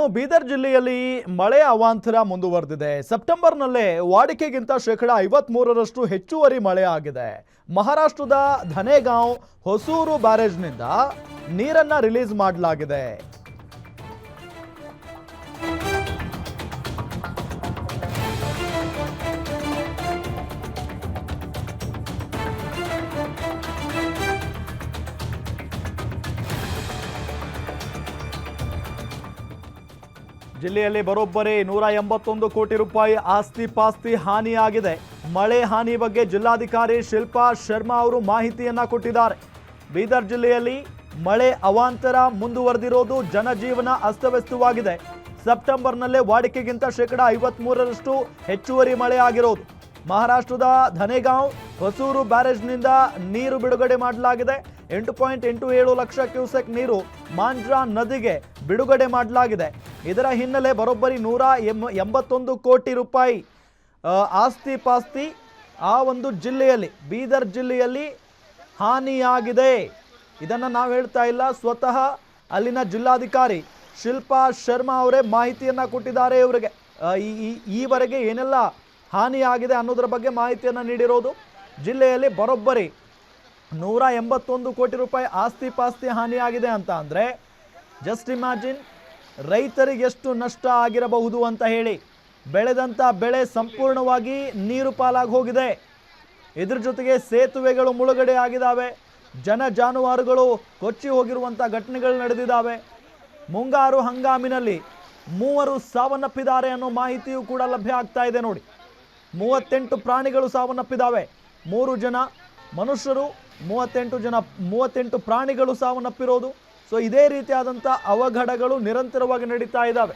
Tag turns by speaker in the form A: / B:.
A: ಇನ್ನು ಬೀದರ್ ಜಿಲ್ಲೆಯಲ್ಲಿ ಮಳೆ ಅವಾಂತರ ಮುಂದುವರೆದಿದೆ. ಸೆಪ್ಟೆಂಬರ್ನಲ್ಲೇ ವಾಡಿಕೆಗಿಂತ ಶೇಕಡ ಐವತ್ಮೂರರಷ್ಟು ಹೆಚ್ಚುವರಿ ಮಳೆ ಆಗಿದೆ. ಮಹಾರಾಷ್ಟ್ರದ ಧನೇಗಾಂವ್ ಹೊಸೂರು ಬ್ಯಾರೇಜ್ನಿಂದ ನೀರನ್ನ ರಿಲೀಸ್ ಮಾಡಲಾಗಿದೆ. ಜಿಲ್ಲೆಯಲ್ಲಿ ಬರೋಬ್ಬರಿ ನೂರ ಎಂಬತ್ತೊಂದು ಕೋಟಿ ರೂಪಾಯಿ ಆಸ್ತಿ ಪಾಸ್ತಿ ಹಾನಿಯಾಗಿದೆ. ಮಳೆ ಹಾನಿ ಬಗ್ಗೆ ಜಿಲ್ಲಾಧಿಕಾರಿ ಶಿಲ್ಪಾ ಶರ್ಮಾ ಅವರು ಮಾಹಿತಿಯನ್ನ ಕೊಟ್ಟಿದ್ದಾರೆ. ಬೀದರ್ ಜಿಲ್ಲೆಯಲ್ಲಿ ಮಳೆ ಅವಾಂತರ ಮುಂದುವರೆದಿರೋದು ಜನಜೀವನ ಅಸ್ತವ್ಯಸ್ತವಾಗಿದೆ. ಸೆಪ್ಟೆಂಬರ್ನಲ್ಲೇ ವಾಡಿಕೆಗಿಂತ ಶೇಕಡ ಐವತ್ಮೂರರಷ್ಟು ಹೆಚ್ಚುವರಿ ಮಳೆ ಆಗಿರೋದು. ಮಹಾರಾಷ್ಟ್ರದ ಧನೆಗಾಂವ್, ಹೊಸೂರು ಬ್ಯಾರೇಜ್ನಿಂದ ನೀರು ಬಿಡುಗಡೆ ಮಾಡಲಾಗಿದೆ. ಎಂಟು ಪಾಯಿಂಟ್ ಎಂಟು ಏಳು ಲಕ್ಷ ಕ್ಯೂಸೆಕ್ ನೀರು ಮಾಂಜ್ರಾ ನದಿಗೆ ಬಿಡುಗಡೆ ಮಾಡಲಾಗಿದೆ. ಇದರ ಹಿನ್ನೆಲೆ ಬರೋಬ್ಬರಿ ನೂರ ಕೋಟಿ ರೂಪಾಯಿ ಆಸ್ತಿ ಪಾಸ್ತಿ ಆ ಒಂದು ಜಿಲ್ಲೆಯಲ್ಲಿ, ಬೀದರ್ ಜಿಲ್ಲೆಯಲ್ಲಿ ಹಾನಿಯಾಗಿದೆ. ಇದನ್ನು ನಾವು ಹೇಳ್ತಾ ಇಲ್ಲ. ಸ್ವತಃ ಅಲ್ಲಿನ ಜಿಲ್ಲಾಧಿಕಾರಿ ಶಿಲ್ಪಾ ಶರ್ಮಾ ಅವರೇ ಮಾಹಿತಿಯನ್ನು ಕೊಟ್ಟಿದ್ದಾರೆ ಇವರಿಗೆ. ಈವರೆಗೆ ಏನೆಲ್ಲ ಹಾನಿಯಾಗಿದೆ ಅನ್ನೋದರ ಬಗ್ಗೆ ಮಾಹಿತಿಯನ್ನು ನೀಡಿರೋದು ಜಿಲ್ಲೆಯಲ್ಲಿ ಬರೋಬ್ಬರಿ ನೂರ ಕೋಟಿ ರೂಪಾಯಿ ಆಸ್ತಿ ಪಾಸ್ತಿ ಹಾನಿಯಾಗಿದೆ ಅಂತ ಅಂದರೆ ಜಸ್ಟ್ ಇಮ್ಯಾಜಿನ್ ರೈತರಿಗೆ ಎಷ್ಟು ನಷ್ಟ ಆಗಿರಬಹುದು ಅಂತ ಹೇಳಿ ಬೆಳೆದಂಥ ಬೆಳೆ ಸಂಪೂರ್ಣವಾಗಿ ನೀರು ಪಾಲಾಗಿ ಹೋಗಿದೆ. ಇದ್ರ ಜೊತೆಗೆ ಸೇತುವೆಗಳು ಮುಳುಗಡೆ ಆಗಿದ್ದಾವೆ. ಜನ ಜಾನುವಾರುಗಳು ಕೊಚ್ಚಿ ಹೋಗಿರುವಂಥ ಘಟನೆಗಳು ನಡೆದಿದ್ದಾವೆ. ಮುಂಗಾರು ಹಂಗಾಮಿನಲ್ಲಿ ಮೂವರು ಸಾವನ್ನಪ್ಪಿದ್ದಾರೆ ಅನ್ನೋ ಮಾಹಿತಿಯೂ ಕೂಡ ಲಭ್ಯ ಆಗ್ತಾ ಇದೆ ನೋಡಿ. ಮೂವತ್ತೆಂಟು ಪ್ರಾಣಿಗಳು ಸಾವನ್ನಪ್ಪಿದ್ದಾವೆ. ಮೂರು ಜನ ಮನುಷ್ಯರು, ಮೂವತ್ತೆಂಟು ಜನ, ಮೂವತ್ತೆಂಟು ಪ್ರಾಣಿಗಳು ಸಾವನ್ನಪ್ಪಿರೋದು. ಸೊ ಇದೇ ರೀತಿಯಾದಂಥ ಅವಘಡಗಳು ನಿರಂತರವಾಗಿ ನಡೀತಾ ಇದ್ದಾವೆ.